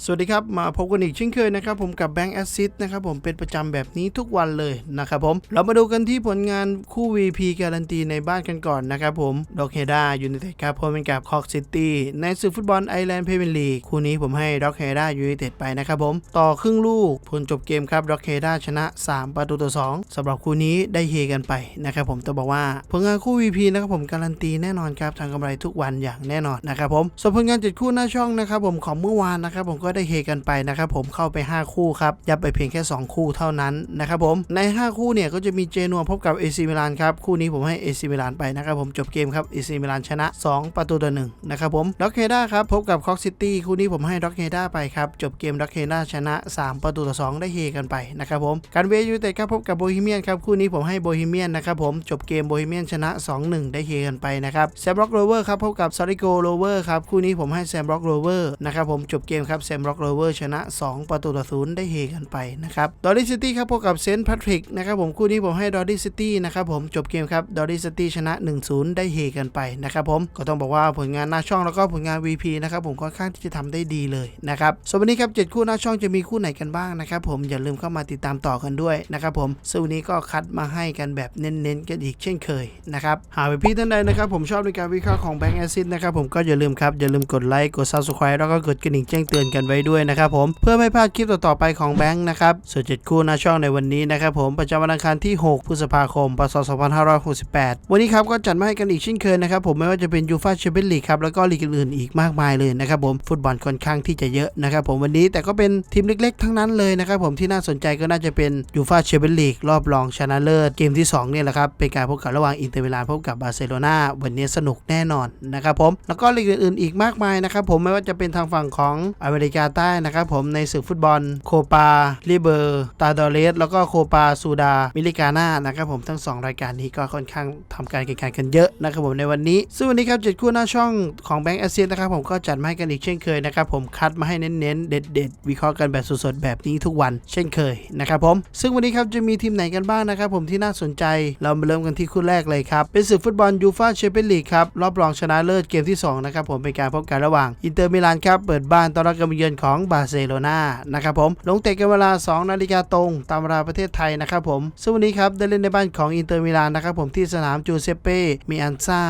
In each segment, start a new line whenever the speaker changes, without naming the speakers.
สวัสดีครับ มาพบกันอีกเช่นเคยนะครับผมกับแบงก์แอซ i ดนะครับผมเป็นประจำแบบนี้ทุกวันเลยนะครับผม เรามาดูกันที่ผลงานคู่ VP การันตีในบ้านกันก่อนนะครับผมดอกเฮดายูไนเต็ดครับพบเป็นกับคอกซิตี้ในศึกฟุตบอลไอแลนด์เพรเมียร์ลีกคู่นี้ผมให้ดอกเฮดายูไนเต็ดไปนะครับผม ต่อครึ่งลูก ผลจบเกมครับดอกเฮดาชนะ 3 ประตูต่อ 2สำหรับคู่นี้ได้เฮกันไปนะครับผมต้องบอกว่าผลงานคู่ VP นะครับผมการันตีแน่นอนครับทางกำไรทุกวันอย่างแน่นอนนะครับผมส่วนผลงานเจ็ดคู่หน้าช่องนะครับผมของเมื่อวานนะครับผมก็ได้เฮกันไปนะครับผมเข้าไป 5 คู่ครับยับไปเพียงแค่ 2 คู่เท่านั้นนะครับผมใน 5 คู่เนี่ยก็จะมีเจนัวพบกับเอซิมิลานครับคู่นี้ผมให้เอซิมิลานไปนะครับผมจบเกมครับเอซิมิลานชนะ 2 ประตูต่อ1นะครับผมด็อกเฮด้าครับพบกับคอกซิตี้คู่นี้ผมให้ด็อกเฮด้าไปครับจบเกมด็อกเฮด้าชนะ 3 ประตูต่อ2ได้เฮกันไปนะครับผมการเวยูเต็ดครับพบกับโบฮีเมียนครับคู่นี้ผมให้โบฮีเมียนนะครับผมจบเกมโบฮีเมียนชนะ 2-1 ได้เฮกันไปนะครับแซมร็อกโรเวอร์ครับพบกับซาริโกโรเวอร์ครับคู่นี้ผมให้แซมร็อกโรเวอร์นะครับผมจบเกมครับแซซมร็อกโรเวอร์ชนะ 2 ประตูต่อศูนย์ได้เฮกันไปนะครับดอร์ดี้ซิตี้ครับพบกับเซนต์แพทริกนะครับผมคู่นี้ผมให้ดอร์ดี้ซิตี้นะครับผมจบเกมครับดอร์ดี้ซิตี้ชนะ 1-0 ได้เฮกันไปนะครับผมก็ต้องบอกว่าผลงานหน้าช่องแล้วก็ผลงาน VP นะครับผมค่อนข้างที่จะทำได้ดีเลยนะครับส่วนวันนี้ครับ7คู่หน้าช่องจะมีคู่ไหนกันบ้างนะครับผมอย่าลืมเข้ามาติดตามต่อกันด้วยนะครับผมซึ่งวันนี้ก็คัดมาให้กันแบบเน้นๆกันอีกเช่นเคยนะครับหากพี่ท่านใดนะครับผมชอบในการวิเคราะห์ของแบงก์แอซิดนะครับผมก็อย่าลืมครับอย่าลืมกดไลค์กด Subscribe แล้วก็กดกระดิ่งแจ้งเตือนกันไว้ด้วยนะครับผมเพื่อไม่พลาดคลิปต่อๆไปของแบงค์นะครับส่วนเจ็ดคู่หน้าช่องในวันนี้นะครับผมประจำวันอังคารที่ 6 พฤษภาคม พศ 2568 วันนี้ครับก็จัดมาให้กันอีกเช่นเคยนะครับผมไม่ว่าจะเป็นยูฟาแชมเปี้ยนลีกครับแล้วก็ลีกอื่นๆอีกมากมายเลยนะครับผมฟุตบอลค่อนข้างที่จะเยอะนะครับผมวันนี้แต่ก็เป็นทีมเล็กๆ ทั้งนั้นเลยนะครับผมที่น่าสนใจก็น่าจะเป็นยูฟาแชมเปี้ยนลีกรอบรองชนะเลิศเกมที่2เนี่ยแหละครับเป็นการพบกันระหว่างอินเตอร์มิลานพบกับบาร์เซโลนาวันนี้สนุกแน่นอนนะครับผมแล้วก็ลีกอื่นๆอีกมากมายนะครับผมไม่ว่าจะเป็นทางฝั่งของอเมริกาใต้นะครับผมในศึกฟุตบอลโคปาลิเบอร์ตาดอเรสแล้วก็โคปาซูดามิลิกาน่านะครับผมทั้ง 2 รายการนี้ก็ค่อนข้างทำการแข่งขันกันเยอะนะครับผมในวันนี้ ซึ่งวันนี้ครับเจ็ดคู่หน้าช่องของแบงก์แอเซียนะครับผมก็จัดมาให้กันอีกเช่นเคยนะครับผมคัดมาให้เน้นๆเด็ดๆ วิเคราะห์กันแบบสดๆแบบนี้ทุกวันเช่นเคยนะครับผมซึ่งวันนี้ครับจะมีทีมไหนกันบ้างนะครับผมที่น่าสนใจเรามาเริ่มกันที่คู่แรกเลยครับเป็นศึกฟุตบอลยูฟ่าแชมเปี้ยนลีกครับรอบรองชนะเลิศเกมที่สองนะครับผมเป็นการพบกันระหว่างอินเตอร์มิลานครับเปิดบ้านต้อนรับการมาเยือนของบาร์เซโลนานะครับผมลงเตะกันเวลา 2 นาฬิกาตรง ตามเวลาประเทศไทยนะครับผมซึ่งวันนี้ครับได้เล่นในบ้านของอินเตอร์มิลานนะครับผมที่สนามจูเซเป้มีอันซ่า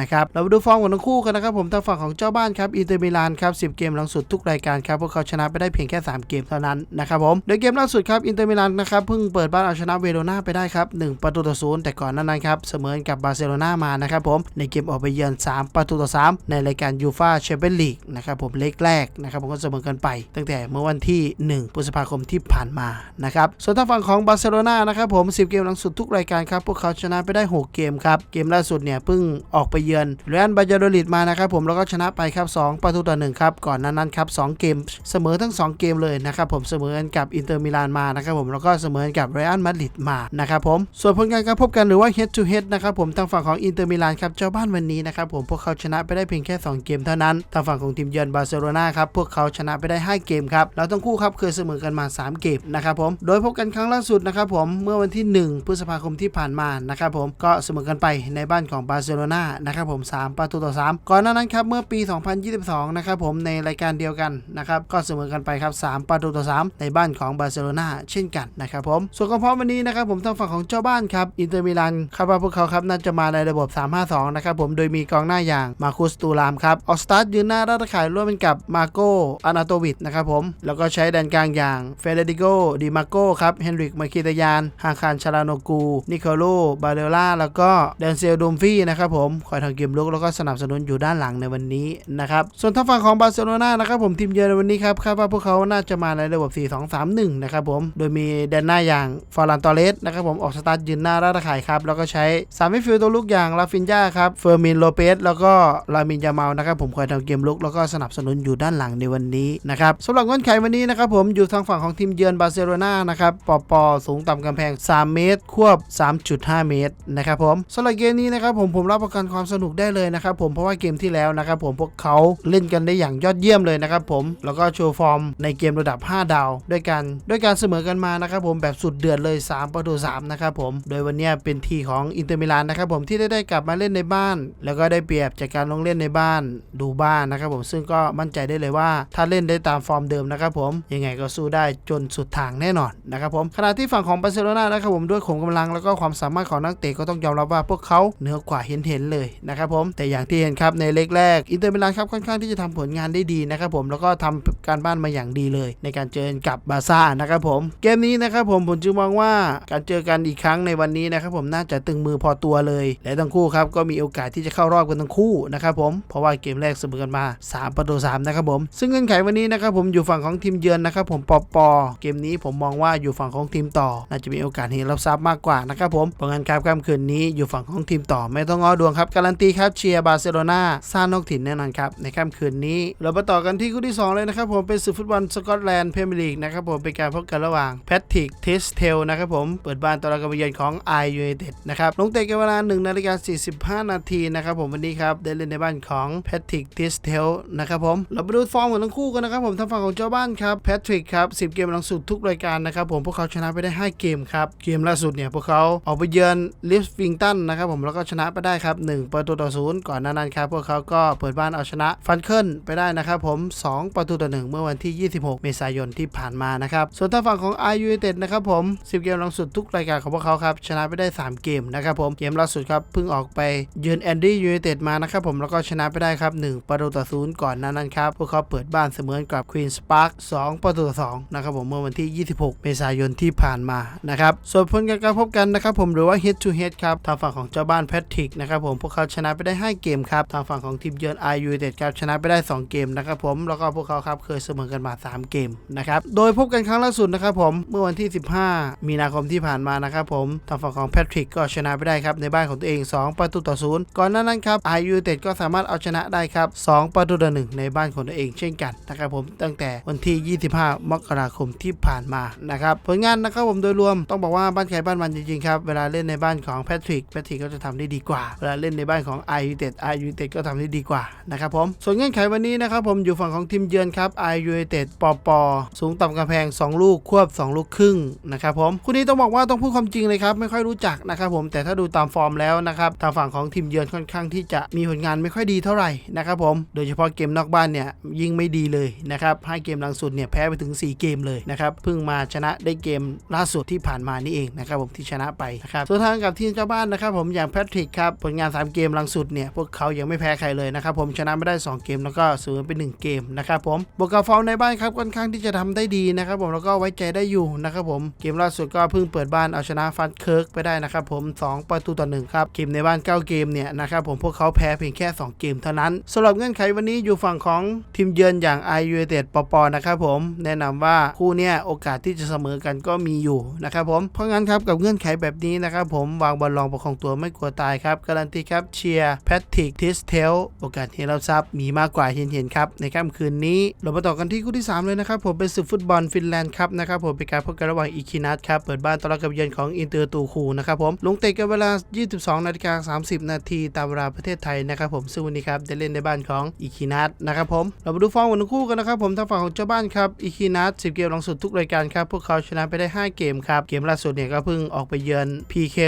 นะครับเรามาดูฟอร์มของทั้งคู่กันนะครับผมทางฝั่งของเจ้าบ้านครับอินเตอร์มิลานครับ10 เกมหลังสุดทุกรายการครับพวกเขาชนะไปได้เพียงแค่ 3 เกมเท่านั้นนะครับผมโดยเกมล่าสุดครับอินเตอร์มิลานนะครับเพิ่งเปิดบ้านเอาชนะเวโรนาไปได้ครับ1ประตูต่อศูนย์แต่ก่อนนั้นครับเสมอกับบาร์เซโลนามานะครับผมในเกมออกไปเยือน 3 ประตูต่อ 3 ในรายการยูฟ่าแชมเปี้ยนลีกนะครับผมเล็กแรกนะครับผมก็เสมอกันไป ตั้งแต่เมื่อวันที่ 1 พฤษภาคมที่ผ่านมานะครับส่วนทางฝั่งของบาร์เซโลนานะครับผม 10 เกมหลังสุดทุกรายการครับพวกเขาชนะไปได้ 6 เกมครับ เกมล่าสุดเนี่ยเพิ่งออกไปเยือนเรอัลบาจาโดลิดมานะครับผมแล้วก็ชนะไปครับ 2 ประตูต่อ1ครับก่อนหนั้นนั้นครับ2เกมเสมอทั้ง 2 เกมเลยนะครับผมเสมอกันกับอินเตอร์มิลานมานะครับผมแล้วก็เสมอกันกับเรอัลมาดริดมานะครับผมส่วนผลงานการพบกันหรือว่า head to head นะครับผมทางฝั่งของอินเตอร์มิลานครับเจ้าบ้านวันนี้นะครับผมพวกเขาชนะไปได้เพียงแค่ 2 เกมเท่านั้นทางฝั่งของทีมเยือนบาร์เซโลนาครับพวกเขาชนะไปได้ 5 เกมครับแล้วทั้งคู่ครับเคยเสมอกันมา 3 เกมนะครับผมโดยพบกันครั้งล่าสุดนะครับผมเมื่อวันที่ 1 พฤษภาคมที่ผ่านมานะครับผมก็เสมอกันไปในบ้านของบาร์เซโลนานะครับผม 3 ประตูต่อ 3 ก่อนหน้านั้นครับเมื่อปี 2022 นะครับผมในรายการเดียวกันนะครับก็เสมอกันไปครับ 3 ประตูต่อ 3 ในบ้านของบาร์เซโลนาเช่นกันนะครับผมส่วนกองพร้อมวันนี้นะครับผมทางฝั่งของเจ้าบ้านครับอินเตอร์มิลานคาดว่าพวกเขาครับน่าจะมาในระบบ 352 นะครับผมโดยมีกองหน้าอย่างมาคุสตูรามครับออกสตาร์ทยืนหน้ารัตขายร่วมกันกับมาโกอานาโตวิดนะครับผม แล้วก็ใช้แดนกลางอย่างเฟเดริโกดิมาโกครับ เฮนริกมาคิตายานฮาคารชาลาโนกู นิโคโล บาเดล่า แล้วก็เดนเซลดูมฟี่นะครับผม คอยทำเกมลุกแล้วก็สนับสนุนอยู่ด้านหลังในวันนี้นะครับ ส่วนทางฝั่งของบาร์เซโลนานะครับผมทีมเยือนในวันนี้ครับคาดว่าพวกเขาน่าจะมาในระบบ 4-2-3-1 นะครับผม โดยมีแดนหน้าอย่างฟอรันตอเรสนะครับผมออกสตาร์ทยืนหน้ารัตขายครับแล้วก็ใช้สามมิดฟิลด์ตัวลุกอย่างลาฟินยาครับเฟอร์มินโลเปสแล้วก็ลามินยาเมานะครับผมคอยทำเกมลุกแล้วก็สนับสนุนอยู่ด้านหลังในวันนี้นะครับสำหรับเงื่อนไขวันนี้นะครับผมอยู่ทางฝั่งของทีมเยือนบาร์เซโลนานะครับปอปอสูงต่ำกำแพง 3 เมตร ควบ 3.5 เมตรนะครับผมสำหรับเกมนี้นะครับผมผมรับประกันความสนุกได้เลยนะครับผมเพราะว่าเกมที่แล้วนะครับผมพวกเขาเล่นกันได้อย่างยอดเยี่ยมเลยนะครับผมแล้วก็โชว์ฟอร์มในเกมระดับ 5 ดาว ด้วยกันด้วยการเสมอกันมานะครับผมแบบสุดเดือดเลย 3 ประตู3นะครับผมโดยวันนี้เป็นทีของอินเตอร์มิลานนะครับผมที่ได้ได้กลับมาเล่นในบ้าน แล้วก็ได้เปรียบจากการลงเล่นในบ้านดูบ้านนะครับผมซึ่งก็มั่นใจได้เลยว่าถ้าเล่นได้ตามฟอร์มเดิมนะครับผมยังไงก็สู้ได้จนสุดทางแน่นอนนะครับผมขณะที่ฝั่งของบาร์เซโลนานะครับผมด้วยขมกำลังแล้วก็ความสามารถของนักเตะก็ต้องยอมรับว่าพวกเขาเหนือกว่าเห็นๆเลยนะครับผมแต่อย่างที่เห็นครับในเล็กแรกอินเตอร์มิลานครับค่อนข้างที่จะทำผลงานได้ดีนะครับผมแล้วก็ทำการบ้านมาอย่างดีเลย ในการเจอกับบาร์ซ่านะครับผมเกมนี้นะครับผมผมจึงมองว่าการเจอกันอีกครั้งในวันนี้นะครับผมน่าจะตึงมือพอตัวเลย และทั้งคู่ครับก็มีโอกาสที่จะเข้ารอบกันทั้งคู่นะครับผมเพราะว่าเกมแรกเสมอกันมา 3 ประตู3นะครับผมซึ่งเงื่อนไขวันนี้นะครับผมอยู่ฝั่งของทีมเยือนนะครับผมปอปอเกมนี้ผมมองว่าอยู่ฝั่งของทีมต่อ น่าจะมีโอกาสเห็นรับทรัพย์มากกว่านะครับผมเพราะงั้นครับค่ำคืนนี้อยู่ฝั่งของทีมต่อ ไม่ต้องง้อดวงครับการันตีครับเชียร์บาร์เซโลนาซางนอกถิ่นแน่นอนครับในค่ำคืนนี้ เรามาต่อกันที่คู่ที่สองเลยนะครับผมเป็นศึกฟุตบอลสกอตแลนด์พรีเมียร์ลีกนะครับผมเป็นการพบกันระหว่างแพทริกเทสเทลนะครับผมเปิดบ้านต้อรับการเยือนของไอยูไนเต็ดนะครับลงเตะกันเวลา1นาฬิกา45 นาทีนะครับผมวันนี้ครับได้เล่นในบ้านของแพทริกเทสเทลนะครับผมเรามาดูฟอร์มของทั้งคู่กันนะครับผมทางฝั่งของเจ้าบ้านครับแพทริกครับ10 เกมหลังสุดทุกรายการนะครับผมพวกเขาชนะไปได้ 5 เกมครับ เกมล่าสุดเนี่ยพวกเขาออกไปเยือนลิฟวิงตันนะครับผมแล้วก็ชนะไปได้ครับ1ประตูต่อศูนย์ก่อนหน้านั้นครับพวกเขาก็เปิดบ้านเอาชนะฟันเคิลไปได้นะครับผม 2 ประตูต่อ1เมื่อวันที่ 26 เมษายนที่ผ่านมานะครับส่วนทางฝั่งของ i u n i t e d นะครับผม 10 เกมหลังสุดทุกรายการของพวกเขาครับชนะไปได้ 3 เกมนะครับผมเกมล่าสุดครับเพิ่งออกไปเยือนแอนดี้ยูไนเต็ดมานะครับผมแล้วก็ชนะไปได้ครับ1ประตูต่อศูนย์ก่อนหน้านั้นครับพวกเขาเปิดบ้านเสสมือนกับควีนสปาร์ค2ประตูต่อ2นะครับผมเมื่อวันที่ 26 เมษายนที่ผ่านมานะครับส่วนผลการพบกันนะครับผมหรือว่า head to head ครับทางฝั่งของเจ้าบ้านแพทริกนะครับผมพวกเขาชนะไปได้ 5 เกมครับทางฝั่งของทีมเยือน i u n i t e d ครับชนะไปได้ 2 เกมนะครับผมแล้วก็พวกเขาครับเคยเสมอกันมา 3 เกมนะครับโดยพบกันครั้งล่าสุดนะครับผมเมื่อวันที่ 15 มีนาคมที่ผ่านมานะครับผมทางฝั่งของแพทริกก็ชนะไปได้ครับในบ้านของตัวเอง 2 ประตูต่อศูนย์ก่อนหน้านั้นครับ i u n i t e d ก็สามารถเอาชนะได้ครับ2ประตูต่อ1ในบ้านของตัวเองเช่นกันนะครับผมตั้งแต่วันที่ 25 มกราคมที่ผ่านมานะครับผลงานนะครับผมโดยรวมต้องบอกว่าบ้านใครบ้านมันจริงๆครับ เวลาเล่นในบ้านของแพทริกแพทริกก็จะทำได้ดีกว่า เวลาเล่นในบ้านของ i u n i t e d i u n i t e d ก็ทำได้ดีกว่านะครับผมส่วนเงื่อนไขวันนี้นะครับผมอยู่ฝั่งของทีมเยือนครับ i u n i t e d ปอปอสูงต่ำกำแพง 2 ลูกควบ 2 ลูกครึ่งนะครับผมคู่นี้ต้องบอกว่าต้องพูดความจริงเลยครับไม่ค่อยรู้จักนะครับผมแต่ถ้าดูตามฟอร์มแล้วนะครับทางฝั่งของทีมเยือนค่อนข้างที่จะมีผลงานไม่ค่อยดีเท่าไหร่นะครับผมโดยเฉพาะเกมนอกบ้านเนี่ยยิ่งไม่ดีเลยนะครับให้เกมหลังสุดเนี่ยแพ้ไปถึง 4 เกมเลยนะครับเพิ่งมาชนะได้เกมล่าสุดที่ผ่านมานี่เองนะครับผมที่ชนะไปนะครับส่วนทางกับทีมเจ้าบ้านนะครับผมอย่างแพทริกครับผลงาน 3 เกมหลังสุดเนี่ยพวกเขายังไม่แพ้ใครเลยนะครับผมชนะไม่ได้ 2 เกมแล้วก็เสมอไป1เกมนะครับผมบวกกับฟอร์มในบ้านครับค่อนข้างที่จะทำได้ดีนะครับผมแล้วก็ไว้ใจได้อยู่นะครับผมเกมล่าสุดก็เพิ่งเปิดบ้านเอาชนะฟันเคิร์กไปได้นะครับผม 2 ประตูต่อ1ครับเกมในบ้าน 9 เกมเนี่ยนะครับผมพวกเขาแพ้เพียงแค่ 2 เกมเท่านั้นสำหรับเงื่อนไขวันนี้อยู่ฝั่งของทีมเยือนอย่าง i u n i t e d ปปนะครับผมแนะนำว่าคู่เนี้ยโอกาสที่จะเสมอกันก็มีอยู่นะครับผมเพราะงั้นครับกับเงื่อนไขแบบนี้นะครับผมวางบอลลองประคองตัวไม่กลัวตายครับการันตีครับเชียร์แพทริกทิสเทลโอกาสที่เราทรัพย์มีมากกว่าเห็นเห็นครับในค่ำคืนนี้เรามาต่อกันที่คู่ที่ 3 เลยนะครับผมเป็นศึกฟุตบอลฟินแลนด์ครับนะครับผมเป็นการพบกันระหว่างอีคินัทครับเปิดบ้านต้อนรับกับเยือนของอินเตอร์ตูคูนะครับผมลงเตะกันเวลา 22นาฬิกา30 นาทีตามเวลาประเทศไทยนะครับผมซึ่งวันนี้ครับได้เล่นในบ้านของอีคินัทนะครับผมเรามาดูฟอร์มของคู่กันนะครับผมทางฝั่งของเจ้าบ้านครับอีคินัท10 เกมหลังสุดทุกรายการครับ พวกเขาชนะไปได้ 5 เกมครับ เกมล่าสุดเนี่ยก็เพิ่งออกไปเยือน PK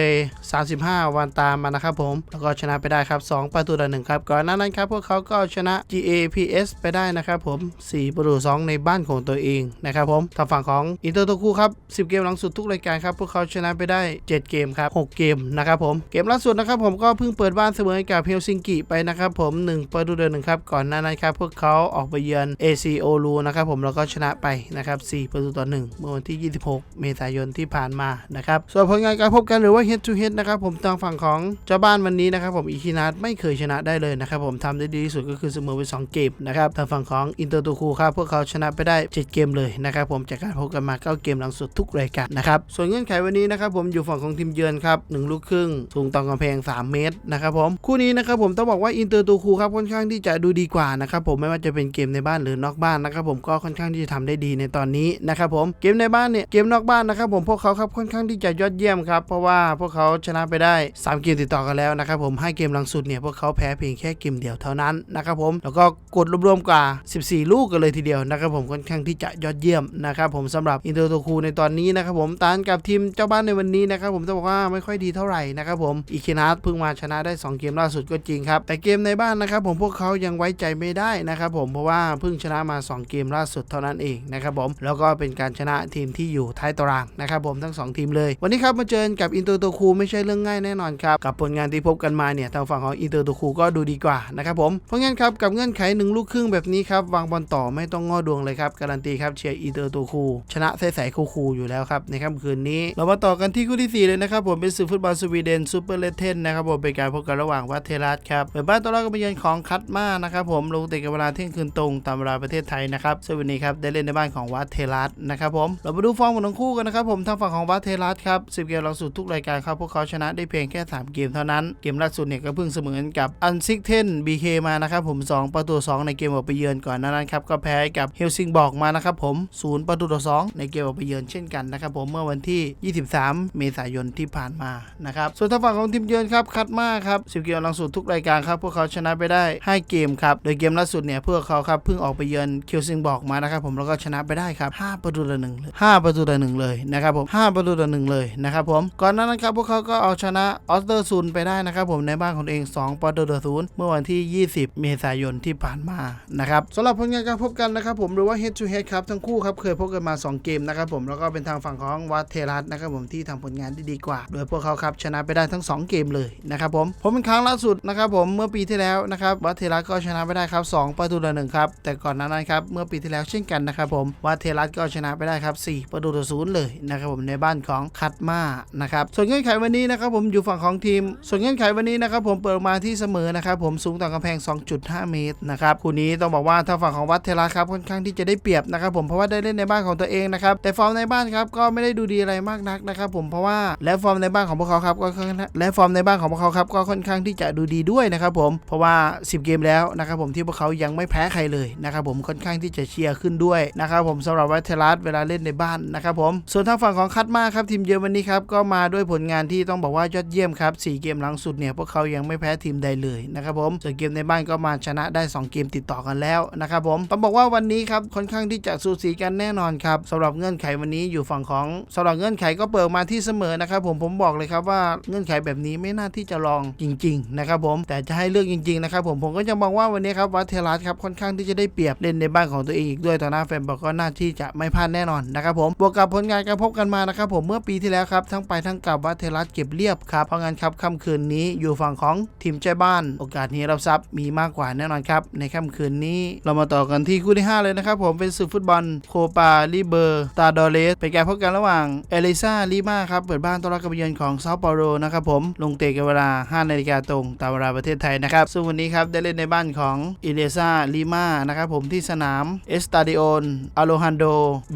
35 วันตามมานะครับผม แล้วก็ชนะไปได้ครับ 2 ประตูต่อ1ครับ ก่อนหน้านั้นครับ พวกเขาก็ชนะ GAPS ไปได้นะครับผม 4 ประตู 2 ในบ้านของตัวเองนะครับผมทางฝั่งของอินเตอร์โตคูครับ 10 เกมหลังสุดทุกรายการครับพวกเขาชนะไปได้ 7 เกมครับ 6 เกมนะครับผม เกมล่าสุดนะครับผมก็เพิ่งเปิดบ้านเสมอกับเฮลซิงกิไปนะครับผม 1 ประตูต่อ1ครับ ก่อนหน้านั้นครับพวกเขาออกไปเยือน AC o l u นะครับผมแล้วก็ชนะไปนะครับ4ประตูต่อ1เมื่อวันที่ 26 เมษายนที่ผ่านมานะครับส่วนผลงานการพบกันหรือว่า head to head นะครับผมทางฝั่งของเจ้าบ้านวันนี้นะครับผมอีคินัทไม่เคยชนะได้เลยนะครับผมทำได้ดีที่สุดก็คือเสมอไป2เกมนะครับทางฝั่งของอินเตอร์ตูคูครับพวกเขาชนะไปได้ 7 เกมเลยนะครับผมจากการพบกันมา9เกมหลังสุดทุกรายการนะครับส่วนเงื่อนไขวันนี้นะครับผมอยู่ฝั่งของทีมเยือนครับ1ลูกครึ่งสูงต่อกำแพง 3 เมตรนะครับผมคู่นี้นะครับผมต้องบอกว่าอินเตอร์ตูคูครับค่อนข้างที่จะดูดีกว่านะครับผมไม่ว่าจะเป็นเกมในบ้านหรือนอกบ้านนะครับผมก็ค่อนข้างที่จะทำได้ดีในตอนนี้นะครับผมเกมในบ้านเนี่ยเกมนอกบ้านนะครับผมพวกเขาครับค่อนข้างที่จะยอดเยี่ยมครับเพราะว่าพวกเขาชนะไปได้ 3 เกมติดต่อกันแล้วนะครับผมให้เกมหลังสุดเนี่ยพวกเขาแพ้เพียงแค่เกมเดียวเท่านั้นนะครับผมแล้วก็กดรวมๆกว่า 14 ลูกกันเลยทีเดียวนะครับผมค่อนข้างที่จะยอดเยี่ยมนะครับผมสำหรับอินเตอร์โตคูในตอนนี้นะครับผมตานกับทีมเจ้าบ้านในวันนี้นะครับผมจะบอกว่าไม่ค่อยดีเท่าไหร่นะครับผมอีคินัทเพิ่งมาชนะได้ 2 เกมล่าสุดก็จริงครับแต่เกมในบ้านนะครับผมพวกเขายังไว้ใจไม่ได้นะครับผมเพราะว่าเพิ่งงชนะมา 2 เกมล่าสุดเท่านั้นเองนะครับผมแล้วก็เป็นการชนะทีมที่อยู่ท้ายตารางนะครับผมทั้ง 2 ทีมเลย วันนี้ครับมาเจอกับอินเตอร์โตคูไม่ใช่เรื่องง่ายแน่นอนครับกับผลงานที่พบกันมาเนี่ยทางฝั่งของอินเตอร์โตคูก็ดูดีกว่านะครับผมเพราะงั้นครับกับเงื่อนไขหนึ่งลูกครึ่งแบบนี้ครับวางบอลต่อไม่ต้องง้อดวงเลยครับการันตีครับเชียร์อินเตอร์โตคูชนะใสๆคูๆอยู่แล้วครับในค่ำคืนนี้ เรามาต่อกันที่คู่ที่สี่เลยนะครับผมเป็นศึกฟุตบอลสวีเดนซูเปอร์เลเทนนะครับผมเป็นการพบกันระหว่างวัดเทรัสครับเปิดบ้านต้อนรับกับเยือนของคัตมานะครับผมลงเตะกันเวลาเที่ยงคืนตรงตามเวลาประเทศไทยนะครับซึ่งวันนี้ครับได้เล่นในบ้านของวัดเทรัสนะครับผมเรามาดูฟอร์มของทั้งคู่กันนะครับผมทางฝั่งของวัดเทรัสครับ10 เกมหลังสุดทุกรายการครับพวกเขาชนะได้เพียงแค่ 3 เกมเท่านั้นเกมล่าสุดเนี่ยก็เพิ่งเสมอกับอันซิกเทนบีเคมานะครับผม2ประตู 2 ในเกมออกไปเยือนก่อนนานั้นครับก็แพ้กับเฮลซิงบอกมานะครับผม0ประตูต่อ2ในเกมออกไปเยือนเช่นกันนะครับผมเมื่อวันที่ 23 เมษายนที่ผ่านมานะครับส่วนทางฝั่งของทีมเยือนครับคัดมาครับ10 เกมหลังสุดทุกรายการครับพวกเขาชนะไปได้ 5 เกมครับโดยเกมล่าสุดเนี่ยพวกเขาครับเพิ่งออกไปเยือนเฮลซิงบอกมานะครับผมแล้วก็ชนะไปได้ครับ5ประตูต่อ1เลย5ประตูต่อ1เลยนะครับผม5ประตูต่อ1เลยนะครับผมก่อนหน้านั้นครับพวกเขาก็เอาชนะออสเตอร์ซูนไปได้นะครับผมในบ้านของเอง 2ประตูต่อ0เมื่อวันที่ 20 เมษายนที่ผ่านมานะครับสำหรับผลงานการพบกันนะครับผมหรือว่า head to head ครับทั้งคู่ครับเคยพบกันมา 2 เกมนะครับผมแล้วก็เป็นทางฝั่งของวัดเทรัสนะครับผมที่ทำผลงานได้ดีกว่า โดยพวกเขาครับชนะไปได้ทั้ง 2 เกมเลยนะครับผมผมเป็นครั้งล่าสุดนะครับผมเมื่อปีที่แล้วนะครับวัดเทรัสก็ชนะไปได้ครับ2ประตูต่อหนึ่งครับแต่ก่อนหน้านั้นครับเมื่อปีที่แล้วเช่นกันนะครับผมวัดเทรัสก็ชนะไปได้ครับ4ประตูต่อศูนย์เลยนะครับผมในบ้านของคัตมานะครับส่วนเงื่อนไขวันนี้นะครับผมอยู่ฝั่งของทีม ส่วนเงื่อนไขวันนี้นะครับผมเปิดมาที่เสมอนะครับผมสูงต่อกำแพง 2.5 เมตรนะครับคู่นี้ต้องบอกว่าทางฝั่งของวัดเทรัสครับค่อนข้างที่จะได้เปรียบนะครับผมเพราะว่าได้เล่นในบ้านของตัวเองนะครับแต่ฟอร์มในบ้านครับก็ไม่ได้ดูดีอะไรมากนักนะครับผมเพราะว่าและฟอร์มในบ้านของพวกเขาครับก็ค่อนข้างและฟอร์มในบ้านของพวกเขาครับก็ค่อนข้างที่จะดูดีด้วยนะครับผมเพราะว่า 10 เกมแล้วนะครับผมที่พวกเขายังไม่แพ้ใครเลยนะครับผมค่อนข้างที่จะเชียร์ขึ้นด้วยนะครับผมสำหรับวัดเทรัสเวลาเล่นในบ้านนะครับผมส่วนทางฝั่งของคัตมาครับทีมเยอรมนีครับก็มาด้วยผลงานที่ต้องบอกว่ายอดเยี่ยมครับ4เกมหลังสุดเนี่ยพวกเขายังไม่แพ้ทีมใดเลยนะครับผมส่วนเกมในบ้านก็มาชนะได้ 2 เกมติดต่อกันแล้วนะครับผมต้องบอกว่าวันนี้ครับค่อนข้างที่จะสูสีกันแน่นอนครับสำหรับเงื่อนไขวันนี้อยู่ฝั่งของสำหรับเงื่อนไขก็เปิดมาที่เสมอนะครับผมผมบอกเลยครับว่าเงื่อนไขแบบนี้ไม่น่าที่จะลองจริง ๆ นะครับผมแต่จะให้เลือกจริงๆนะครับผมผมก็จะมองว่าวันนี้ครับวัดเทรัสครับค่อนข้างที่จะได้เปรียบเล่นในบ้านของตัวเองอีกด้วยต่อหน้าแฟนบอลก็น่าที่จะไม่พลาดแน่นอนนะครับผมบวกกับผลงานการพบกันมานะครับผมเมื่อปีที่แล้วครับทั้งไปทั้งกลับวัดเทรัสเก็บเรียบครับเพราะงั้นครับค่ำคืนนี้อยู่ฝั่งของทีมใจบ้าน โอกาสนี้รับทรัพย์มีมากกว่าแน่นอนครับในค่ำคืนนี้เรามาต่อกันที่คู่ที่ 5 เลยนะครับผมเป็นศึกฟุตบอลโคปาลิเบอร์ตาดอเรสเป็นการพบกันระหว่างเอลิซาลิมาครับเปิดบ้านต้อนรับกับเยือนของเซาเปาโรนะครับผมลงเตะกันเวลา 5 นาฬิกาตรงตามเวลาประเทศไทยนะครับซึ่งวันนี้ครับได้เล่นในบ้านของเอลิซาลิมานะครับครับผมที่สนามเอสตาดิโอนอโลฮันโด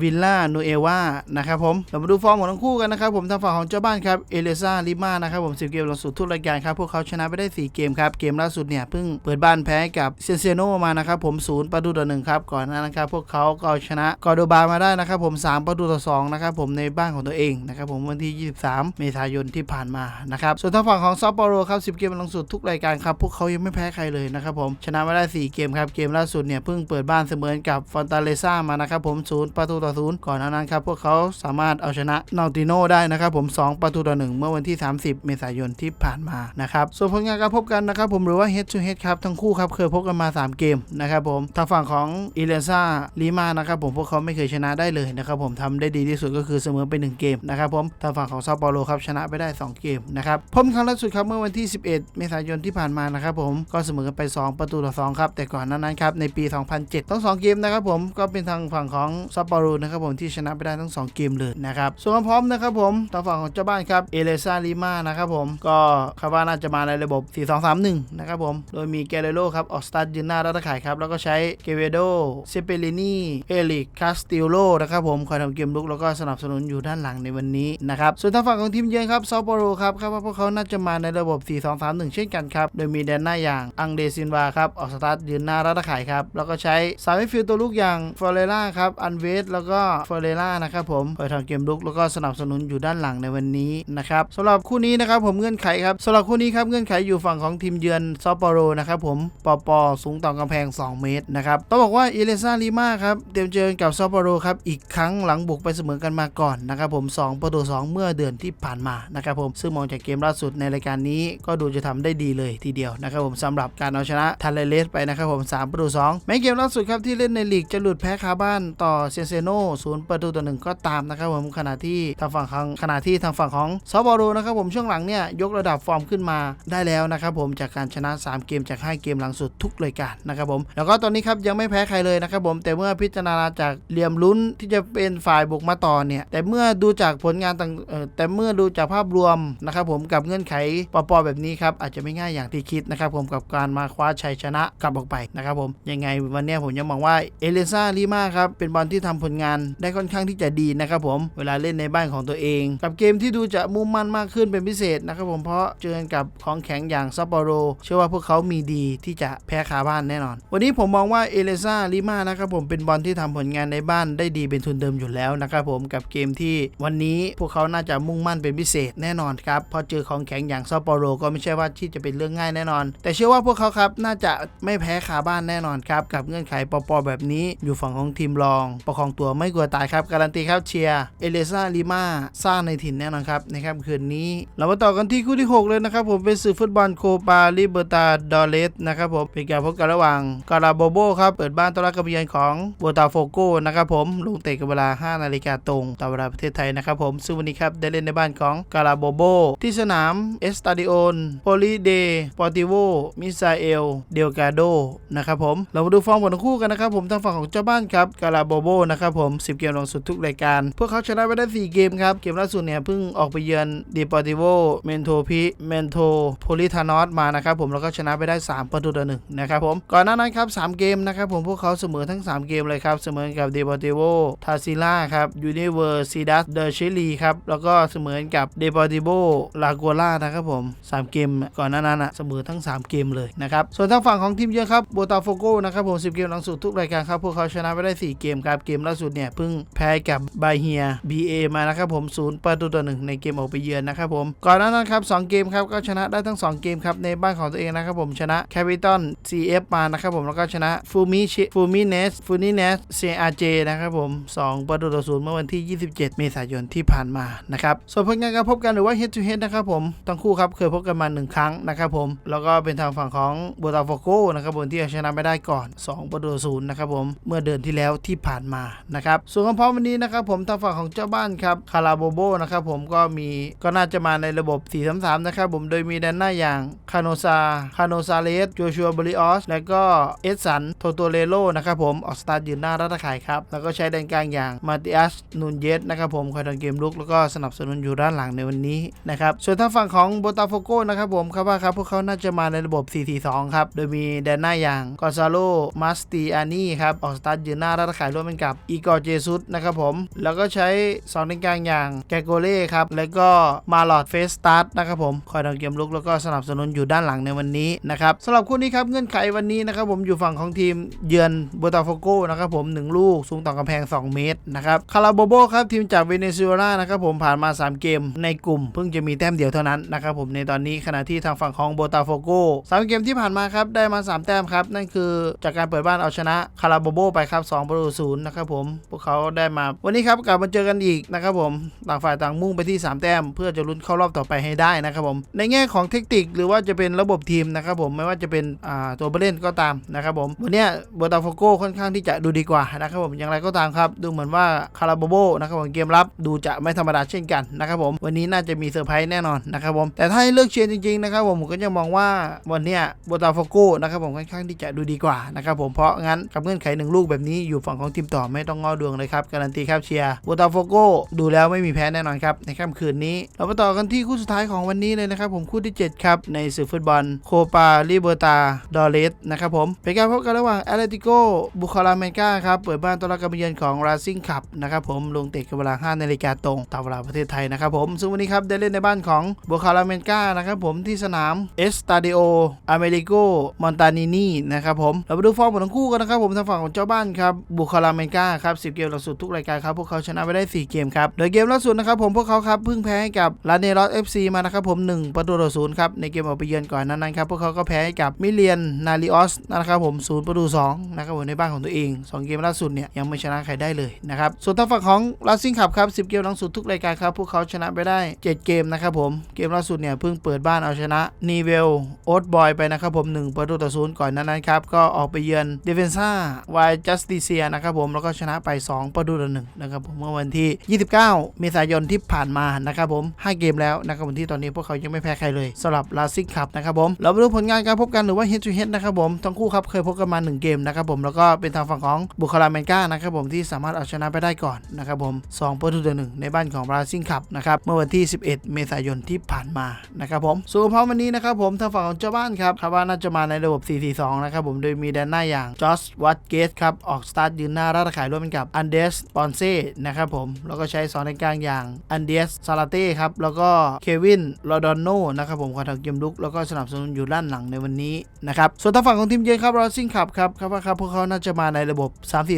วิลล่านูเอวานะครับผมเรามาดูฟอร์มของทั้งคู่กันนะครับผมทางฝั่งของเจ้าบ้านครับเอเลิซาลิมานะครับผม10เกมหลังสุดทุกรายการครับพวกเขาชนะไปได้ 4 เกมครับเกมล่าสุดเนี่ยเพิ่งเปิดบ้านแพ้กับเซนเซโนมานะครับผม0ประตูต่อ1ครับก่อนหน้านั้นครับพวกเขาก็ชนะกอโดบามาได้นะครับผม 3 ประตูต่อ2นะครับผมในบ้านของตัวเองนะครับผมวันที่ 23 เมษายนที่ผ่านมานะครับส่วนทางฝั่งของซอปโปโรครับ10 เกมหลังสุดทุกรายการครับพวกเขายังไม่แพ้ใครเลยนะครับผมชนะมาได้ 4 เกมครับเกมล่าสุดเนี่ยเพิ่งเปิดบ้านเสมอกับฟอนตาเลซ่ามานะครับผม0ประตูต่อ0ก่อนหน้านั้นครับพวกเขาสามารถเอาชนะนอติโนได้นะครับผม 2 ประตูต่อ 1 เมื่อวันที่ 30 เมษายนที่ผ่านมานะครับส่วนผลงานการพบกันนะครับผมหรือว่า head to head ครับทั้งคู่ครับเคยพบกันมา 3 เกมนะครับผมทางฝั่งของอิเลซ่าลีมานะครับผมพวกเขาไม่เคยชนะได้เลยนะครับผมทำได้ดีที่สุดก็คือเสมอไป 1 เกมนะครับผมทางฝั่งของซาเปาโลครับชนะไปได้ 2 เกมนะครับพบครั้งล่าสุดครับเมื่อวันที่ 11 เมษายนที่ผ่านมานะครับผมก็เสมอกันไป 2 ประตูต่อ2ครับแต่ก่อนนานั้นครับในปี2007 ทั้ง 2 เกมนะครับผมก็เป็นทางฝั่งของซาเปาโลนะครับผมที่ชนะไปได้ทั้ง 2 เกมเลยนะครับส่วนความพร้อมนะครับผมทางฝั่งของเจ้าบ้านครับเอเลซ่าลีมานะครับผมก็คาดว่าน่าจะมาในระบบ 4-2-3-1 นะครับผมโดยมีเกเรโรครับออกสตาร์ทยืนหน้ารัตขายครับแล้วก็ใช้เกเวโดเซเปลินีเอลิกคาสติโลนะครับผมคอยทำเกมลุกแล้วก็สนับสนุนอยู่ด้านหลังในวันนี้นะครับส่วนทางฝั่งของทีมเยือนครับซาโปโรครับคาดว่าพวกเขาน่าจะมาในระบบ 4-2-3-1 เช่นกันครับโดยมีแดนหน้าอย่างอังเดซินวาครับออกสตาร์ทยืนหน้ารัตขายครับแล้วก็ใช้สามมิดฟิลตัวลูกอย่างฟอเรล่าครับอันเวสแล้วก็ฟอเรล่านะครับผมคอยทำเกมลุกแล้วก็สนับสนุนอยู่ด้านหลังในวันนี้นะครับสำหรับคู่นี้นะครับผมเงื่อนไขครับสำหรับคู่นี้ครับเงื่อนไขอยู่ฝั่งของทีมเยือนซอปโปโรนะครับผมปอปอสูงต่อกำแพง 2 เมตรนะครับต้องบอกว่าเอเลซ่าลิมาครับเตรียมเจอกับซอปโปโรครับอีกครั้งหลังบุกไปเสมอกันมาก่อนนะครับผม 2 ประตู 2 เมื่อเดือนที่ผ่านมานะครับผมซึ่งมองจากเกมล่าสุดในรายการนี้ก็ดูจะทำได้ดีเลยทีเดียวนะครับผมสำหรับการเอาชนะทันเลเลสไปนะครับผม3ประตู2แม้เกกมล่าสุดครับที่เล่นในลีกจะหลุดแพ้คาบ้านต่อเซเซโนศูนย์ประตูต่อหนึ่งก็ตามนะครับผมขณะที่ทางฝั่งของขณะที่ทางฝั่งของซาบอโรนะครับผมช่วงหลังเนี่ยยกระดับฟอร์มขึ้นมาได้แล้วนะครับผมจากการชนะ 3 เกมจาก 5 เกมหลังสุดทุกรายการนะครับผมแล้วก็ตอนนี้ครับยังไม่แพ้ใครเลยนะครับผมแต่เมื่อพิจารณาจากเหลี่ยมลุ้นที่จะเป็นฝ่ายบุกมาต่อเนี่ยแต่เมื่อดูจากผลงานต่างแต่เมื่อดูจากภาพรวมนะครับผมกับเงื่อนไขปปแบบนี้ครับอาจจะไม่ง่ายอย่างที่คิดนะครับผมกับการมาคว้าชัยชนะกลับออกไปนะครับผมยังไงวันนี้ผมยังมองว่าเอเลซ่าลิมาครับเป็นบอลที่ทำผลงานได้ค่อนข้างที่จะดีนะครับผมเวลาเล่นในบ้านของตัวเอง กับเกมที่ดูจะมุ่งมั่นมากขึ้นเป็นพิเศษนะครับผมเพราะเจอกันกับของแข็งอย่างซัปโปโรเชื่อว่าพวกเขามีดีที่จะแพ้คาบ้านแน่นอน วันนี้ผมมองว่าเอเลซ่าลิมานะครับผมเป็นบอลที่ทำผลงานในบ้านได้ดีเป็นทุนเดิมอยู่แล้วนะครับผมกับเกมที่วันนี้พวกเขาน่าจะมุ่งมั่นเป็นพิเศษแน่นอนครับเพอเจอของแข็งอย่างซัปโปโรก็ไม่ใช่ว่าที่จะเป็นเรื่องง่ายแน่นอน แต่เชื่อว่าพวกเขาครับน่าจะไม่แพ้คาบ้านแน่นอนครับกับเงื่อนไขปอปอแบบนี้ อยู่ฝั่งของทีมรอง ประคองตัวไม่กลัวตายครับ การันตีครับเชียร์เอเลซ่าลิมาสร้างในถิ่นแน่นอนครับในค่ำคืนนี้ เรามาต่อกันที่คู่ที่ 6 เลยนะครับผมเป็นสื่อฟุตบอลโคปาลิเบอร์ตาดอเลสนะครับผมเป็นการพบกันระหว่างการาโบโบครับเปิดบ้านต้อนรับการเยือนของโบตาโฟโกนะครับผมลงเตะกันเวลา 5 นาฬิกาตรงตามเวลาประเทศไทยนะครับผมซึ่งวันนี้ครับได้เล่นในบ้านของการาโบโบที่สนามเอสตาดิโอนโปลิเดปอติโวมิซาเอลเดลกาโดนะครับผมเรามาดูฟอร์มของทั้งคู่กันนะครับผมทางฝั่งของเจ้าบ้านครับการาโบโบนะครับผม 10 เกมลงสุดทุกรายการ พวกเขาชนะไปได้ 4 เกมครับ เกมล่าสุดเนี่ยเพิ่งออกไปเยือนเดปอติโวเมนโทพิเมนโทโพลิทานอสมานะครับผมแล้วก็ชนะไปได้ 3 ประตูต่อหนึ่งนะครับผมก่อนหน้านั้นครับ3เกมนะครับผมพวกเขาเสมอทั้ง 3 เกมเลยครับเสมอกับเดปอติโวทาซิล่าครับยูนิเวอร์ซิดัสเดอเชลีครับแล้วก็เสมอกับเดปอติโวลากัวล่านะครับผม 3 เกมก่อนหน้านั้นอะเสมอทั้ง 3 เกมเลยนะครับส่วนทางฝั่งของทีมเยือนครับโบตาโฟโกนะครับผม10เกมหลังสุดทุกรายการครับ พวกเขาชนะไปได้ 4 เกมครับ เกมล่าสุดเนี่ยเพิ่งแพ้กับบาเฮีย BA มานะครับผมศูนย์ประตูต่อหนึ่งในเกมออกไปเยือนนะครับผม ก่อนหน้านั้นครับ 2 เกมครับก็ชนะได้ทั้ง 2 เกมครับในบ้านของตัวเองนะครับผมชนะแคปิตอล CF มานะครับผมแล้วก็ชนะฟูมิชฟูมิเนสฟูนิเนส CRJ นะครับผม 2 ประตูต่อศูนย์เมื่อวันที่ 27 เมษายนที่ผ่านมานะครับส่วนผลงานการพบกันหรือว่า head to head นะครับผมทั้งคู่ครับเคยพบกันมา 1 ครั้งนะครับผมแล้วก็เป็นทางฝั่งของโบตาโฟโกนะครับผมที่ชนะไม่ได้ก่อน2 ประตูศูนย์นะครับผมเมื่อเดือนที่แล้วที่ผ่านมานะครับส่วนความพร้อมวันนี้นะครับผมทางฝั่งของเจ้าบ้านครับคาราโบโบนะครับผมก็มีก็น่าจะมาในระบบ 4-3-3 นะครับผมโดยมีแดนหน้าอย่างคาโนซาคาโนซาเลสโจชัวบริออสและก็เอสสันโทโตเลโลนะครับผมออกสตาร์ทยืนหน้ารัตข่ายครับแล้วก็ใช้แดนกลางอย่างมาติอัสนูนเยสนะครับผมคอยทำเกมลุกแล้วก็สนับสนุนอยู่ด้านหลังในวันนี้นะครับส่วนทางฝั่งของโบตาโฟโกนะครับผมครับว่าครับพวกเขาน่าจะมาในระบบ 4-4-2 ครับโดยมีแดนหน้าอย่างกอซาโลมาสติอานี่ครับ ออกสตาร์ทยืนหน้ารัตข่ายร่วมกันกับอีกอร์เจซุสนะครับผม แล้วก็ใช้สองแดนกลางอย่างแกโกเล่ครับ แล้วก็มาลอดเฟสตาร์ทนะครับผม คอยทำเกมลุกแล้วก็สนับสนุนอยู่ด้านหลังในวันนี้นะครับสำหรับคู่นี้ครับเงื่อนไขวันนี้นะครับผมอยู่ฝั่งของทีมเยือนโบตาโฟโกนะครับผม 1 ลูกสูงต่อกำแพง 2 เมตรนะครับคาราโบโบครับทีมจากเวเนซุเอลานะครับผมผ่านมา 3 เกมในกลุ่ม เพิ่งจะมีแต้มเดียวเท่านั้นนะครับผมในตอนนี้ขณะที่ทางฝั่งของโบตาโฟโกสามเกมที่ผ่านมาครับได้มา 3 แต้มครับนั่นคือจากการเปิดบ้านเอาชนะคาราโบโบไปครับ2ประตูศูนย์นะครับผมพวกเขาได้มา วันนี้ครับกลับมาเจอกันอีกนะครับผมต่างฝ่ายต่างมุ่งไปที่ 3 แต้ม เพื่อจะลุ้นเข้ารอบต่อไปให้ได้นะครับผมในแง่ของเทคนิคหรือว่าจะเป็นระบบทีมนะครับผมไม่ว่าจะเป็นอ่าตัวผู้เล่นก็ตามนะครับผมวันนี้ยโบตาโฟโก้ค่อนข้างที่จะดูดีกว่านะครับผมอย่างไรก็ตามครับ ดูเหมือนว่าคาราโบโบนะครับผมเกมรับดูจะไม่ธรรมดาเช่นกันนะครับผมวันนี้น่าจะมีเซอร์ไพรส์แน่นอนนะครับผมแต่ถ้าให้เลือกเชียร์จริงๆนะครับผมผมก็จะมองว่าวันนี้ยโบตาโฟโกนะครับผมค่อนข้างที่จะดูดีกว่านะครับผมเพราะงั้นกับเงื่อนไขหนึ่งลูกแบบนี้อยู่ฝั่งของทีมต่อไม่ต้องง้อดวงเลยครับการันตีครับเชียร์โบตาโฟโกดูแล้วไม่มีแพ้แน่นอนครับในค่ำคืนนี้เรามาต่อกันที่คู่สุดท้ายของวันนี้เลยนะครับผมคู่ที่ 7 ครับ ในศึกฟุตบอลโคปาลิเบอร์ตาดอเลสนะครับผมเป็นการพบกันระหว่างแอตเลติโกบุคาราเมกาครับเปิดบ้านต้อนรับการเยือนของราซิงคับนะครับผมลงเตะกันเวลา5นาฬิกาตรงตามเวลาประเทศไทยนะครับผมซึ่งวันนี้ครับได้เล่นในบ้านของบุคาราเมกานะครับผมที่สนามเอสตาดิโออเมริโกมอนตานินีนะครับผมเราไปดูฟอร์มของทั้งคู่กันนะครับผมทางฝั่งของเจ้าบ้านครับบุคาราเมกาครับ10เกมหลังสุดทุกรายการครับพวกเขาชนะไปได้ 4 เกมครับโดยเกมล่าสุดนะครับผมพวกเขาครับเพิ่งแพ้ให้กับลาเนรอสเอฟซีมานะครับผม 1 ประตูต่อศูนย์ครับในเกมออกไปเยือนก่อนนั้นครับพวกเขาก็แพ้ให้กับมิเลียนนาริออสนะครับผมศูนย์ประตู2นะครับผมในบ้านของตัวเอง 2 เกมล่าสุดเนี่ยยังไม่ชนะใครได้เลยนะครับส่วนทางฝั่งของลาซิงขับครับ10 เกมหลังสุดทุกรายการครับพวกเขาชนะไปได้ 7 เกมนะครับผมเกมล่าสุดเนี่ยเพิ่งเปิดบ้านเอาชนะนีเวลโอ๊ตบอยไปนะครับผม1ประตูต่อศูนย์ก่อนนั้นครับก็ออกไปเยือนยือนเดฟเฟนซ่าวายจัสติเซียนะครับผมแล้วก็ชนะไป 2 ประตูต่อหนึ่งนะครับผมเมื่อวันที่ 29 เมษายนที่ผ่านมานะครับผม 5 เกมแล้วนะครับผมที่ตอนนี้พวกเขายังไม่แพ้ใครเลยสำหรับลาซิกคับนะครับผมเรามาดูผลงานการพบกันหรือว่า head to head นะครับผมทั้งคู่ครับเคยพบกันมา 1 เกมนะครับผมแล้วก็เป็นทางฝั่งของบุคลาเมนกานะครับผมที่สามารถเอาชนะไปได้ก่อนนะครับผม2ประตูต่อหนึ่งในบ้านของบราซิลคับนะครับเมื่อวันที่ 11 เมษายนที่ผ่านมานะครับผมส่วนพร้อมวันนี้นะครับผมทางฝั่งของเจ้าบ้านครับคาดว่าน่าจะมาในระบบ 4-4-2 นะครับผมโดยมีแดนหน้าอย่างจอสวัตเกตครับ ออกสตาร์ทยืนหน้าราตะข่ายร่วมกับอันเดสปอนเซ่นะครับผม แล้วก็ใช้สองในกลางอย่างอันเดสซาลาเต้ครับ แล้วก็เควินลอดอนโนนะครับผมคอยทำเกมลุก แล้วก็สนับสนุนอยู่ด้านหลังในวันนี้นะครับ ส่วนทางฝั่งของทีมเยือนครับรอซิงขับครับครับว่าครับพวกเขาน่าจะมาในระบบ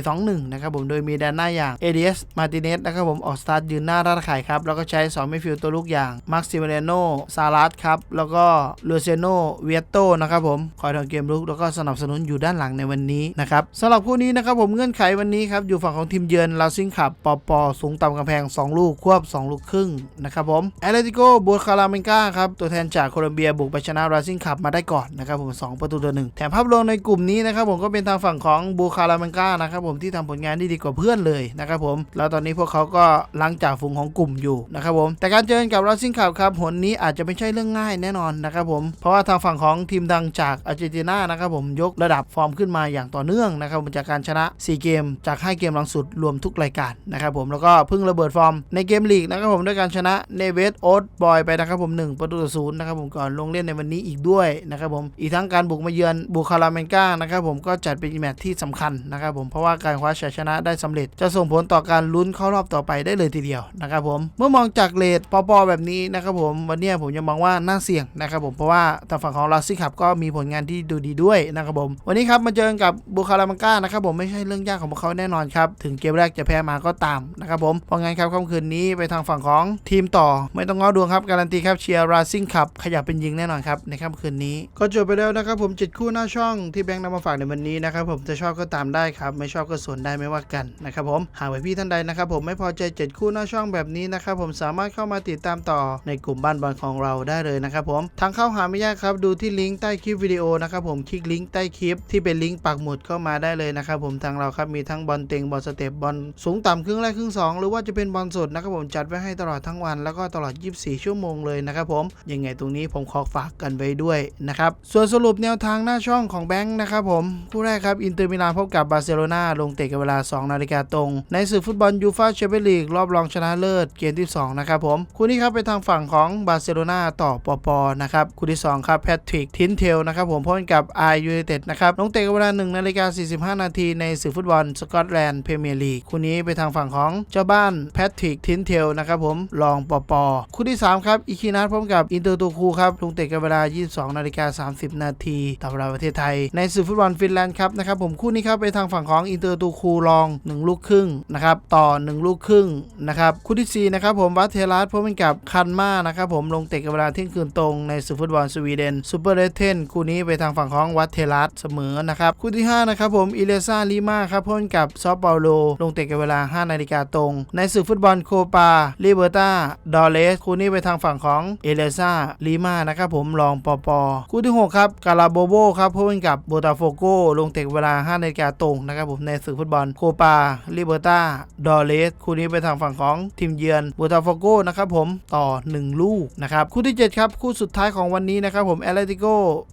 3-4-2-1 นะครับผมโดยมีแดนหน้าอย่างเอเดสมาติเนสนะครับผมออกสตาร์ทยืนหน้าราตะข่ายครับแล้วก็ใช้2มิดฟิลด์ตัวลูกอย่างมาร์คซิเมเนโนซาลัสครับแล้วก็ลูเซโนเวียโตนะครับผมคอยทำเกมลุกแล้วก็สนับสนุนอยู่ด้านหลังในวันนี้นะครับสำหรับคู่นี้นะครับผมเงื่อนไขวันนี้ครับอยู่ฝั่งของทีมเยือนลาซิงขับปอปอสูงต่ำกำแพง 2 ลูกควบ 2 ลูกครึ่งนะครับผมแอตเลติโกบูคาราเมนกาครับตัวแทนจากโคลอมเบียบุกไปชนะลาซิงขับมาได้ก่อนนะครับผม 2 ประตูต่อหนึ่งแถมภาพรวมในกลุ่มนี้นะครับผมก็เป็นทางฝั่งของบูคาราเมนกานะครับผมที่ทำผลงานได้ดีกว่าเพื่อนเลยนะครับผมแล้วตอนนี้พวกเขาก็ลังจากฝูงของกลุ่มอยู่นะครับผมแต่การเจอกับลาซิงขับครับหนนี้อาจจะไม่ใช่เรื่องง่ายแน่นอนนะครับผมเพราะว่าทางฝั่งของทีมดังจากอาร์เจนตินานะครับผมยกระดับฟอร์มขึ้นมาอย่างต่อเนื่องนะครับจากการชนะ 4 เกมจาก 5 เกมหลังสุดรวมทุกรายการนะครับผมแล้วก็เพิ่งระเบิดฟอร์มในเกมลีกนะครับผมด้วยการชนะเนเวสโอ๊ตบอยไปนะครับผม1ประตูต่อศูนย์นะครับผมก่อนลงเล่นในวันนี้อีกด้วยนะครับผมอีกทั้งการบุกมาเยือนบุคาราเมนกานะครับผมก็จัดเป็นแมตช์ที่สำคัญนะครับผมเพราะว่าการคว้าชัยชนะได้สำเร็จ จะส่งผลต่อการลุ้นเข้ารอบต่อไปได้เลยทีเดียวนะครับผมเมื่อมองจากเลทปอปอแบบนี้นะครับผมวันนี้ผมยังมองว่าน่าเสี่ยงนะครับผมเพราะว่าทางฝั่งของลาซิคับก็มีผลงานที่ดูดีด้วยนะครับผมวันนี้ครับมาเจอกับบุคาราเมนกานะครับผมไม่ใช่เรื่องยากของพวกเขาแน่นอนครับถึงเกมแรกจะแพ้มาก็ตามนะครับผมเพราะงั้นครับค่ำคืนนี้ไปทางฝั่งของทีมต่อไม่ต้องง้อดวงครับการันตีครับเชียร์ราซิงคับขยับเป็นยิงแน่นอนครับในค่ำคืนนี้ ก็จบไปแล้วนะครับผม7คู่หน้าช่องที่แบงค์นำมาฝากในวันนี้นะครับผมจะชอบก็ตามได้ครับไม่ชอบก็สวนได้ไม่ว่ากันนะครับผมหากไว้พี่ท่านใดนะครับผมไม่พอใจ7คู่หน้าช่องแบบนี้นะครับผมสามารถเข้ามาติดตามต่อในกลุ่มบ้านบอลของเราได้เลยนะครับผมทางเข้าหาไม่ยากครับดูที่ลิงก์ใต้คลิปวิดีโอนะครับผมคลิกลิงก์ใต้คลิปที่เป็นลิงก์ปักหมุดเข้ามาได้เลยนะครับผมทางเราครับมีทั้งบอลเต็งบอลสเต็ปบอลสูงต่ำครึ่งแรกครึ่งสองหรือว่าจะเป็นบอลสดนะครับผมจัดไว้ให้ตลอดทั้งวันแล้วก็ตลอด 24 ชั่วโมงเลยนะครับผมยังไงตรงนี้ผมขอฝากกันไว้ด้วยนะครับส่วนสรุปแนวทางหน้าช่องของแบงค์นะครับผมคู่แรกครับอินเตอร์มิลานพบกับบาร์เซโลนาลงเตะกันเวลา 2 นาฬิกาตรง ในศึกฟุตบอลยูฟ่าแชมเปี้ยนลีกรอบรองชนะเลิศเกมที่ 2 นะครับผมคู่นี้ครับเป็นทางฝั่งของบาร์เซโลนาต่อปอปอนะครับคู่ที่ 2 ครับแพทริกทินเทลนะครับผมพบกับไอยูไนเต็ดนะครับลงเตะเวลา1นาฬิกา45 นาทีในศึกฟุตบอลสกอตแลนด์พรีเมียร์ลีกคู่นี้ไปทางฝั่งของเจ้าบ้านแพทริกทินเทลนะครับผมรองปอปอคู่ที่ 3 ครับอิคินัทพบกับอินเตอร์ตูคูครับลงเตะกันเวลา 22 นาฬิกา 30 นาทีตามเวลาประเทศไทย ในศึกฟุตบอลฟินแลนด์ครับนะครับผมคู่นี้ครับไปทางฝั่งของอินเตอร์ตูคูรอง 1 ลูกครึ่งนะครับต่อ 1 ลูกครึ่งนะครับคู่ที่4นะครับผมวัตเทลัสพบกับคันมานะครับผมลงเตะกันเวลาเที่ยงคืนตรงในศึกฟุตบอลสวีเดนซูเปอร์เลเทนคู่นี้ไปทางฝั่งของวัตเทลัสเสมอนะครับคู่ที่ 5 นะครับผมอิเลซาลิมาครับพบกับซอเปาโล ลงเตะกันเวลา 5 นาฬิกาตรง ในศึกฟุตบอลโคปาลิเบอร์ตาดอเลสคู่นี้ไปทางฝั่งของเอเลซาลิมานะครับผมรองปอปอคู่ที่ 6 ครับกาลาโบโบครับพบกับโบตาโฟโกลงเตะเวลา 5 นาฬิกาตรงนะครับผมในศึกฟุตบอลโคปาลิเบอร์ตาดอเลสคู่นี้ไปทางฝั่งของทีมเยือนโบตาโฟโกนะครับผมต่อ 1 ลูกนะครับคู่ที่ 7 ครับ คู่สุดท้ายของวันนี้นะครับผมแอตเลติโก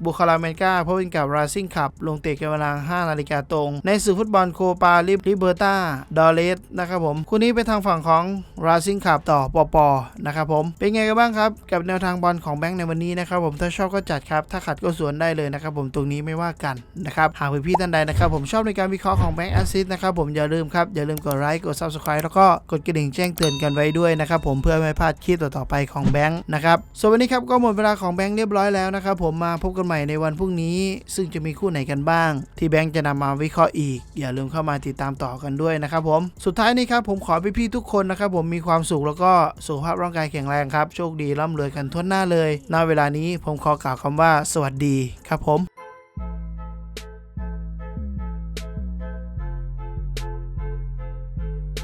บุคาราเมนกาพบกับราซิงคับลงเตะกันเวลา 5 นาฬิกาตรง ในศึกฟุตบอลโคปาลิลิเบอร์ตาดอเลสนะครับผมคู่นี้ไปทางฝั่งของราซิงคับต่อปอปอนะครับผมเป็นไงกันบ้างครับ กับแนวทางบอลของแบงค์ในวันนี้นะครับผมถ้าชอบก็จัดครับ ถ้าขัดก็สวนได้เลยนะครับผมตรงนี้ไม่ว่ากันนะครับหากพี่ๆท่านใดนะครับผมชอบในการวิเคราะห์ของแบงค์แอสซิสนะครับผมอย่าลืมครับอย่าลืมกดไลค์กด subscribe แล้วก็กดกระดิ่งแจ้งเตือนกันไว้ด้วยนะครับผมเพื่อไม่พลาดคลิปต่อๆไปของแบงค์นะครับส่วนวันนี้ครับก็หมดเวลาของแบงค์เรียบร้อยแล้วนะครับผมมาพบกันใหม่ในวันพรุ่งนี้ ซึ่งจะมีคู่ไหนกันบ้างที่แบงค์จะนำมาวิเคราะห์อีก อย่าลืมเข้ามาติดตามต่อกันด้วยนะครับผมสุดท้ายนี้ครับผมขอพี่ๆทุกคนนะครับผมมีความสุขแล้วก็สุขภาพร่างกายแข็งแรงครับโชคดีร่ำรวยกันทั่วหน้าเลยณเวลานี้ผมขอกล่าวคำว่าสวัสดีครับผม